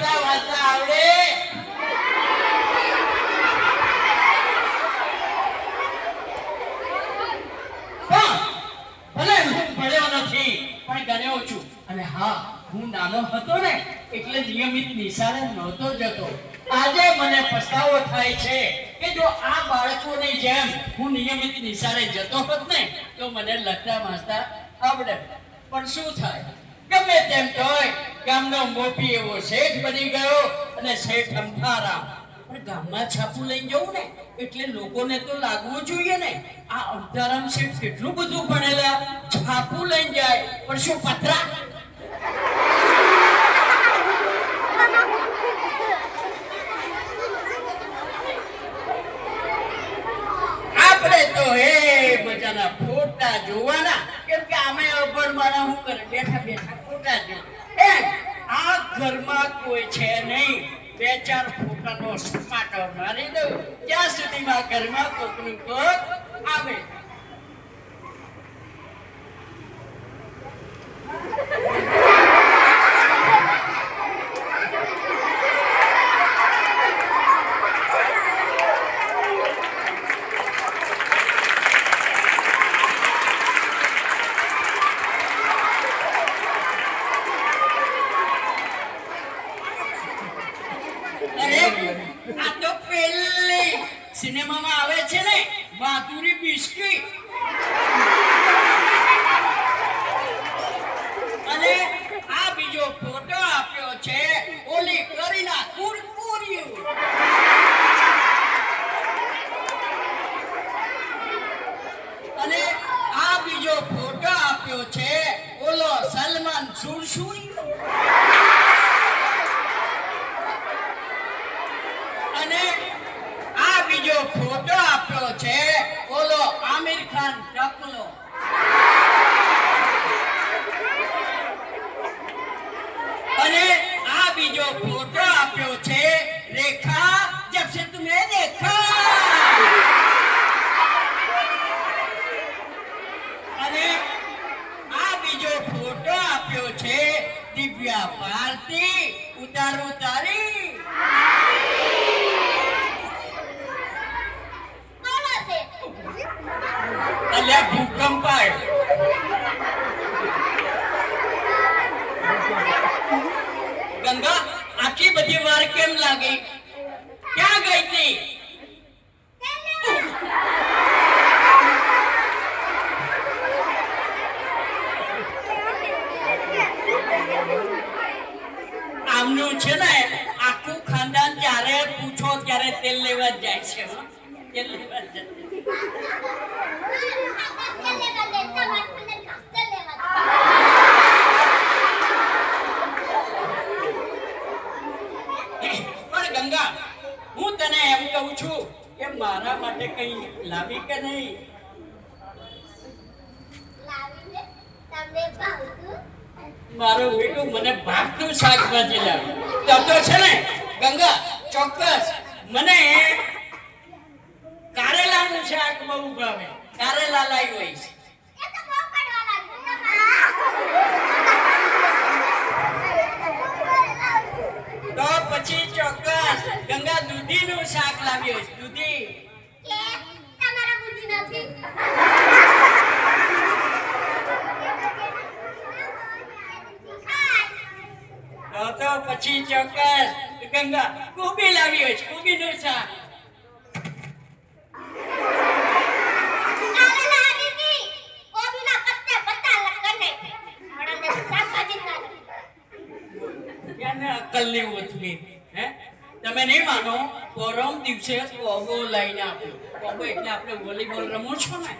ભાષા જતો. આજે મને પસ્તાવો થાય છે કે જો આ બાળકોની જેમ હું નિયમિત નિશાળે જતો હોત ને, તો મને લખતા વાંચતા આવડે. પણ શું થાય? ગમે તેમ તોય ગામનો મોપી એવો શેઠ બની ગયો અને શેઠ અંધારા. પણ ગામમાં છાપું લઈને જવું ને, એટલે લોકોને તો લાગવું જોઈએ ને. આ અંધારામ શેઠ કેટલું બધું ભણેલા. છાપું લઈને જાય, પણ શું પથરા આપણે તો હે મજાના ફોટા જોવાના. કેમ કે અમે અભણ મારા હું કરે. બેઠા બેઠા ફોટા જો એમ આ ઘરમાં કોઈ છે નહીં. બે ચાર ફોટાનો સપાટો મારી દઉં. ત્યાં સુધીમાં ઘરમાં કોકનું કોક આવે અરે આ તો પેલી સિનેમામાં આવે છે ને માધુરી બિસ્કી અને આ બીજો ફોટો આપ્યો છે, ઓલી કરીના કુરકુરિયું. અને આ બીજો ફોટો આપ્યો છે, ઓલો સલમાન સુરસુરિયો અને બીજો ફોટો આપ્યો છે. ઓલો આમિર ખાન ડકલો અને આ બીજો ફોટો આપ્યો છે કેમ લાગી? ક્યાં ગઈ હતી આમનું છે ને, આખું ખાનદાન જ્યારે પૂછો ત્યારે તેલ લેવા જાય છે તેલ લેવા જાય પણ ગંગા હું તને એમ કહું છું કે મારા માટે કઈ લાવી કે નહીં? મારું બેટું મને ભાગનું શાકભાજી લાવી. તો તો છે ને ગંગા ચોક્કસ. મને કારેલાનું શાક બહુ ભાવે. કારેલા લાવી હોય છે તો પછી ચોક્કસ ગંગા દૂધીનું શાક લાવ્યો છે. દૂધી. તો તો પછી ચોક્કસ ગંગા કોબી લાવ્યો છે. કોબીનું શાક. અક્કલની ઓછવી હે? તમે નહીં માનો પરમ દિવસે કોબો લઈને આપ્યો કોબો એટલે આપણે વોલીબોલ રમો છો ને?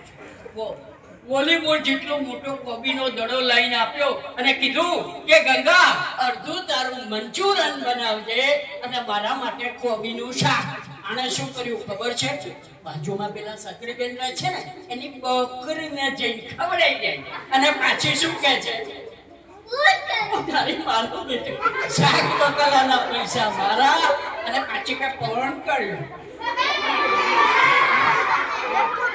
વોલીબોલ જેટલો મોટો કોબીનો દડો લઈને આપ્યો અને કીધું કે ગંગા અડધું તારું મંચુરન બનાવજે અને મારા માટે કોબીનું શાક. આણે શું કર્યું ખબર છે? બાજુમાં પેલા સકરીબેન રહે છે ને એની બકરીને જઈને ખવડાઈ જાય અને પાછી શું કહે છે? તારી મારો બેટો શાક પકડવાના પૈસા મારા. અને પાછી કાંઈ પૌરણ કર્યું.